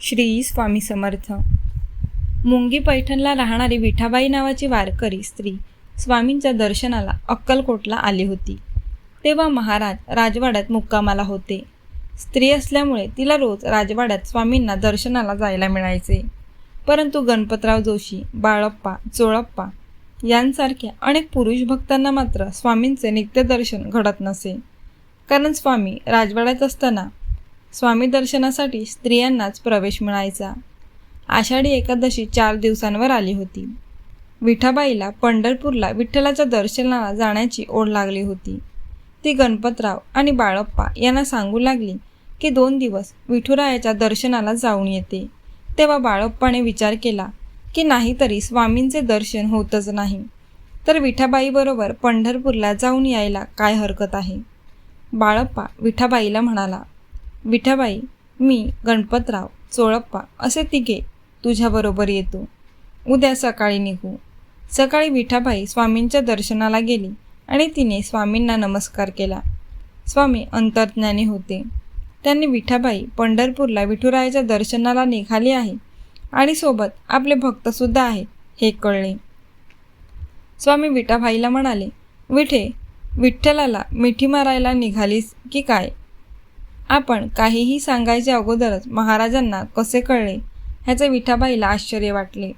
श्री स्वामी समर्थ. मुंगी पैठणला राहणारी विठाबाई नावाची वारकरी स्त्री स्वामींच्या दर्शनाला अक्कलकोटला आली होती. तेव्हा महाराज राजवाड्यात मुक्कामाला होते. स्त्री असल्यामुळे तिला रोज राजवाड्यात स्वामींना दर्शनाला जायला मिळायचे. परंतु गणपतराव जोशी बाळप्पा चोळप्पा यांसारख्या अनेक पुरुष भक्तांना मात्र स्वामींचे नित्यदर्शन घडत नसे. कारण स्वामी राजवाड्यात असताना स्वामी दर्शनासाठी स्त्रियांनाच प्रवेश मिळायचा. आषाढी एकादशी चार दिवसांवर आली होती. विठाबाईला पंढरपूरला विठ्ठलाच्या दर्शनाला जाण्याची ओढ लागली होती. ती गणपतराव आणि बाळप्पा यांना सांगू लागली की दोन दिवस विठुरायाच्या दर्शनाला जाऊन येते. तेव्हा बाळप्पाने विचार केला की नाहीतरी स्वामींचे दर्शन होतच नाही. तर विठाबाईबरोबर पंढरपूरला जाऊन यायला काय हरकत आहे? बाळप्पा विठाबाईला म्हणाला विठाबाई मी गणपतराव चोळप्पा असे तिघे तुझ्याबरोबर येतो. उद्या सकाळी निघू. सकाळी विठाबाई स्वामींच्या दर्शनाला गेली आणि तिने स्वामींना नमस्कार केला. स्वामी अंतर्ज्ञानी होते. त्यांनी विठाबाई पंढरपूरला विठुरायाच्या दर्शनाला निघाली आहे आणि सोबत आपले भक्तसुद्धा आहेत हे कळले. स्वामी विठाबाईला म्हणाले विठे विठ्ठलाला मिठी मारायला निघालीस की काय? आपण काहीही सांगायच्या अगोदरच महाराजांना कसे कळले ह्याचे विठाबाईला आश्चर्य वाटले.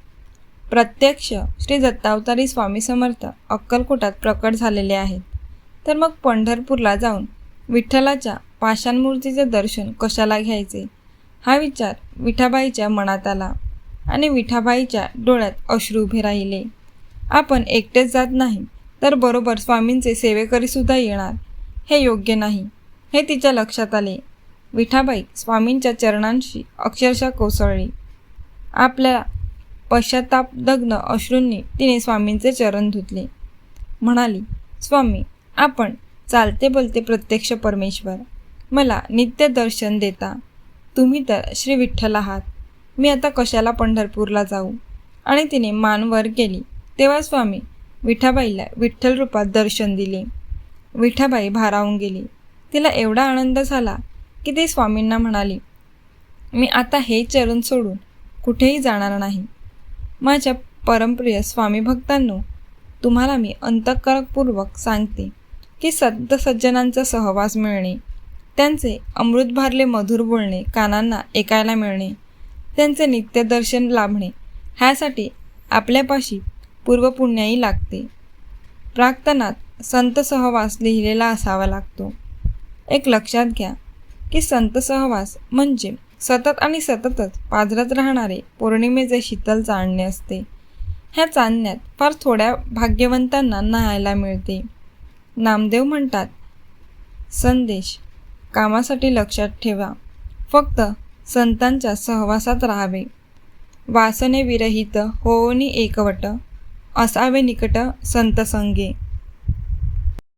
प्रत्यक्ष श्री दत्तावतारी स्वामी समर्थ अक्कलकोटात प्रकट झालेले आहेत. तर मग पंढरपूरला जाऊन विठ्ठलाच्या पाषाणमूर्तीचे दर्शन कशाला घ्यायचे? हा विचार विठाबाईच्या मनात आला आणि विठाबाईच्या डोळ्यात अश्रू उभे राहिले. आपण एकटेच जात नाही तर बरोबर स्वामींचे सेवेकरीसुद्धा येणार हे योग्य नाही. हे तिच्या लक्षात आले. विठाबाई स्वामींच्या चरणांशी अक्षरशः कोसळली. आपल्या पश्चातापदग्न अश्रूंनी तिने स्वामींचे चरण धुतले. म्हणाली स्वामी आपण चालते बोलते प्रत्यक्ष परमेश्वर. मला नित्य दर्शन देता. तुम्ही तर श्री विठ्ठल आहात. मी आता कशाला पंढरपूरला जाऊ? आणि तिने मान वर केली. तेव्हा स्वामी विठाबाईला विठ्ठल रूपात दर्शन दिले. विठाबाई भारावून गेली. तिला एवढा आनंद झाला की ती स्वामींना म्हणाली मी आता हे चरण सोडून कुठेही जाणार नाही. माझ्या परमप्रिय स्वामी भक्तांनो तुम्हाला मी अंतःकरकपूर्वक सांगते की सद्द सज्जनांचा सहवास मिळणे त्यांचे अमृत भारले मधुर बोलणे कानांना ऐकायला मिळणे त्यांचे नित्यदर्शन लाभणे ह्यासाठी आपल्यापाशी पूर्वपुण्याही लागते. प्राक्तनात संत सहवास लिहिलेला असावा लागतो. एक लक्षात घ्या की संत सहवास म्हणजे सतत आणि सततच पाजरत राहणारे पौर्णिमेचे शीतल चांदणे असते. ह्या चांदण्यात फार थोड्या भाग्यवंतांना न्हायला मिळते. नामदेव म्हणतात संदेश कामासाठी लक्षात ठेवा. फक्त संतांच्या सहवासात राहावे. वासने विरहित होनी एकवट असावे निकट संत संगे.